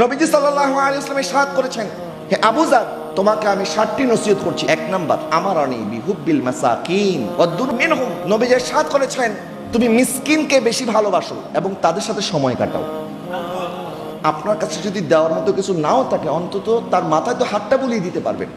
নবীজি সাল্লাল্লাহু আলাইহি ওয়াসাল্লাম সাদ করেছেন, হে আবুজার তোমাকে আমি ষাটটি নসিহত করছি। এক নাম্বার আমার আনি বিহুব্বিল মাসাকিন ওয়াদুর মিনহুম। নবীজি সাদ করেছেন, তুমি মিসকিনকে বেশি ভালোবাসো এবং তাদের সাথে সময় কাটাও। আপনার কাছে যদি দেওয়ার মতো কিছু নাও থাকে, অন্তত তার মাথায় তো হাতটা বুলিয়ে দিতে পারবেন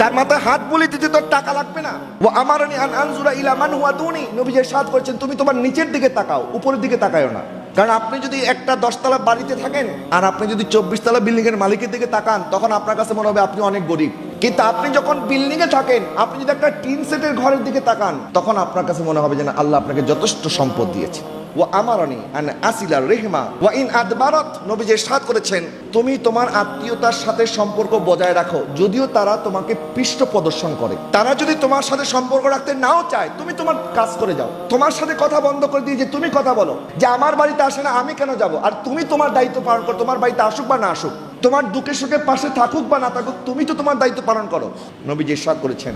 তার মাথায় হাত বুলিয়ে দিতে তোর টাকা লাগবে না। ও আমার আন আনজুরা ইলা মান হুয়া দুনি। নবী যে সাদ করেছেন, তুমি তোমার নিচের দিকে তাকাও, উপরের দিকে তাকায়ও না। কারণ আপনি যদি একটা দশতলা বাড়িতে থাকেন আর আপনি যদি চব্বিশ তলা বিল্ডিং এর মালিকের দিকে তাকান, তখন আপনার কাছে মনে হবে আপনি অনেক গরিব। কিন্তু আপনি যখন বিল্ডিং এ থাকেন, আপনি যদি একটা টিন সেটের ঘরের দিকে তাকান, তখন আপনার কাছে মনে হবে যে না, আল্লাহ আপনাকে যথেষ্ট সম্পদ দিয়েছে। ও আমারনি আন আসিলা রেহমা, ওয়া ইন আদবারত নবী যে সাদ করেছেন, তুমি তোমার আত্মীয়তার সাথে সম্পর্ক বজায় রাখো, যদিও তারা তোমাকে পৃষ্ঠ প্রদর্শন করে। তারা যদি তোমার সাথে সম্পর্ক রাখতে নাও চায়, তুমি তোমার কাজ করে যাও। তোমার সাথে কথা বন্ধ করে দিয়ে যে তুমি কথা বলো, যে আমার বাড়িতে আসে না, আমি কেন যাব? আর তুমি তোমার দায়িত্ব পালন করো, তোমার বাড়িতে আসুক বা না আসুক, তোমার দুঃখে সুখে পাশে থাকুক বা না থাকুক, তুমি তো তোমার দায়িত্ব পালন করো। নবী যে সাদ করেছেন,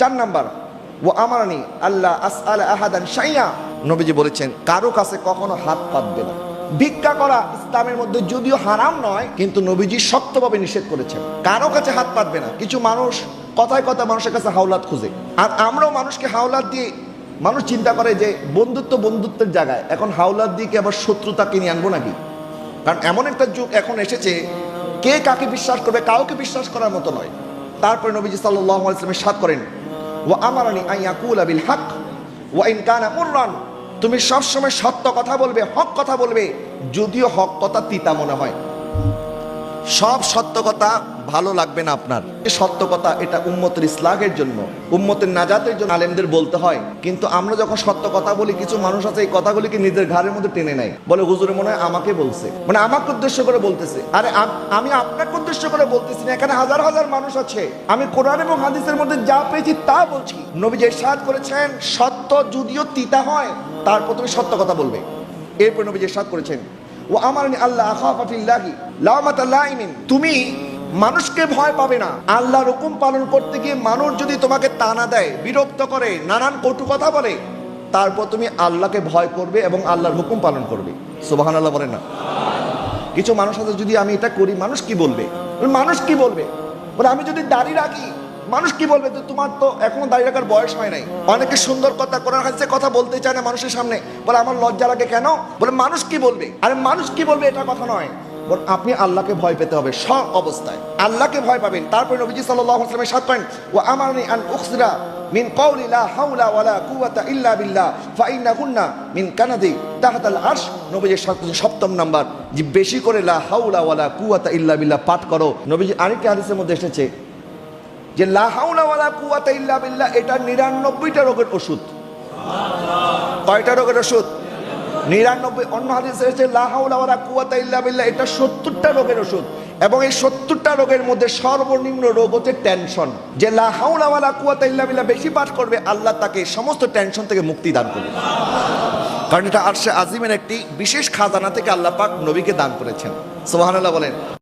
চার নাম্বার ও আমারানি আল্লাহ আস আল আহাদান সাইয়া নবীজি বলেছেন, কারও কাছে কখনো হাত পাতবে না। ভিক্ষা করা ইসলামের মধ্যে যদিও হারাম নয়, কিন্তু নবীজি শক্তভাবে নিষেধ করেছেন। কারও কাছে হাত পাতবে না। কিছু মানুষ কথায় কথা মানুষের কাছে হাওলাত খুঁজে। আর আমরাও মানুষকে হাওলাত দিয়ে মানুষ চিন্তা করে যে, বন্ধুত্ব বন্ধুত্বের জায়গায়। এখন হাওলাত দিয়ে কি আবার শত্রুতা কিনে আনব নাকি? কারণ এমন একটা যুগ এখন এসেছে, কে কাকে বিশ্বাস করবে, কাউকে বিশ্বাস করার মতো নয়। তারপরে নবীজি সাল্লাহ ইসলামের সাথ করেন ও আমারানি আইয়াকুল আবিল হক, ওয়া ইন কানা মুররান। তুমি সবসময় সত্য কথা বলবে হক কথা বলবে যদিও হক কথা তিতা মনে হয়। সব সত্য কথা ভালো লাগবে না আপনার। সত্য কথা এটা উম্মতের ইসলাহের জন্য, উম্মতের নাজাতের জন্য আলেমদের বলতে হয়। কিন্তু আমরা যখন সত্য কথা বলি, কিছু মানুষ আছে এই কথাগুলিকে নিজের ঘাড়ের মধ্যে টেনে নেয়। বলে, হুজুরে মনে হয় আমাকে বলছে। মানে আমাকে উদ্দেশ্য করে বলতেছে। আরে, আমি আপনাকে উদ্দেশ্য করে বলতেছি না, এখানে হাজার হাজার মানুষ আছে। আমি কোরআন এবং হাদিসের মধ্যে যা পেয়েছি তা বলছি। নবী যে করেছেন, সত্য যদিও তিতা হয় তারপর তুমি সত্য কথা বলবে। এরপর নবী যে করেছেন ও আমার আল্লাহ আখাফাফিল্লাহি লামাতাল্লাইমিন তুমি মানুষকে ভয় পাবে না। আল্লাহর হুকুম পালন করতে গিয়ে মানুষ যদি তোমাকে তানা দেয়, বিরক্ত করে, নানান কটু কথা বলে, তারপর তুমি আল্লাহকে ভয় করবে এবং আল্লাহর হুকুম পালন করবে। সুবাহান আল্লাহ বলে না। কিছু মানুষ আছে, যদি আমি এটা করি, মানুষ কি বলবে? মানুষ কি বলবে? বলে, আমি যদি দাড়ি রাখি মানুষ কি বলবে তো তোমার তো এখনও দাড়ি রাখার বয়স হয় নাই? অনেকে সুন্দর কথা, কোরআন হাদিসে কথা বলতে চায় না মানুষের সামনে। বলে, আমার লজ্জা লাগে কেন? বলে, মানুষ কি বলবে? আরে, মানুষ কি বলবে এটা কথা নয়। আপনি আল্লাহকে ভয় পেতে হবে সব অবস্থায়। আল্লাহকে ভয় পাবেন। তারপরে নবীজি ওয়াসাল্লাম সাত করেন, ওয়া আমারনি আন উখসিরা মিন কওলি লা হাওলা ওয়ালা কুওয়াতা ইল্লা বিল্লাহ ফাইন্নাহুন্না মিন কানাদি তাহতাল আরশ। নবীজির সাত সপ্তম নাম্বার, যে বেশি করে লা হাওলা ওয়ালা কুওয়াতা ইল্লা বিল্লাহ পাঠ করো। নবীজি আরেকটি হাদিসের মধ্যে এসেছে যে লা হাওলা ওয়ালা কুওয়াতা ইল্লা বিল্লাহ, এটা নিরানব্বইটা রোগের ওষুধ। কয়টা রোগের ওষুধ? নিরানব্বই। অন্য হাদিসে এসেছে, লা হাওলা ওয়ালা ইল্লা বিল্লাহ, এটা সত্তরটা রোগের ওষুধ। এবং এই সত্তরটা রোগের মধ্যে সর্বনিম্ন রোগ হচ্ছে টেনশন যে লা হাওলা ওয়ালা কুওয়াতা ইল্লা বিল্লাহ বেশি পাঠ করবে, আল্লাহ তাকে সমস্ত টেনশন থেকে মুক্তি দান করবে। কারণ এটা আরশে আজিমের একটি বিশেষ খাজানা থেকে আল্লাহ পাক নবীকে দান করেছেন। সুবহানাল্লাহ বলেন।